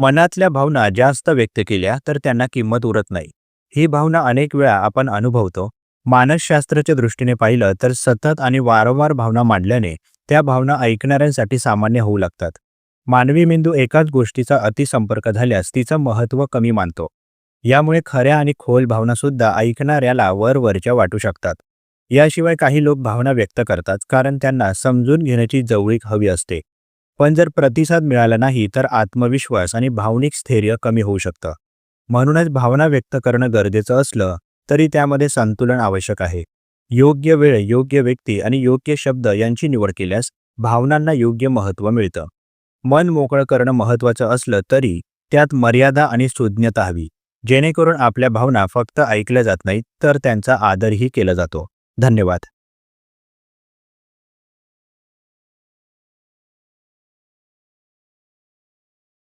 मनातल्या भावना जास्त व्यक्त केल्या तर त्यांना किंमत उरत नाही. ही भावना अनेक वेळा आपण अनुभवतो. मानसशास्त्राच्या दृष्टीने पाहिलं तर सतत आणि वारंवार भावना मांडल्याने त्या भावना ऐकणाऱ्यांसाठी सामान्य होऊ लागतात. मानवी मेंदू एकाच गोष्टीचा अतिसंपर्क झाल्यास तिचं महत्त्व कमी मानतो. यामुळे खऱ्या आणि खोल भावना सुद्धा ऐकणाऱ्याला वरवरच्या वाटू शकतात. याशिवाय काही लोक भावना व्यक्त करतात कारण त्यांना समजून घेण्याची जवळीक हवी असते. पण जर प्रतिसाद मिळाला नाही तर आत्मविश्वास आणि भावनिक स्थैर्य कमी होऊ शकतं. म्हणूनच भावना व्यक्त करणं गरजेचं असलं तरी त्यामध्ये संतुलन आवश्यक आहे. योग्य वेळ योग्य व्यक्ती आणि योग्य शब्द यांची निवड केल्यास भावनांना योग्य महत्त्व मिळतं. मन मोकळं करणं महत्त्वाचं असलं तरी त्यात मर्यादा आणि सुज्ञता हवी. जेणेकरून आपल्या भावना फक्त ऐकल्या जात नाहीत तर त्यांचा आदरही केला जातो. धन्यवाद.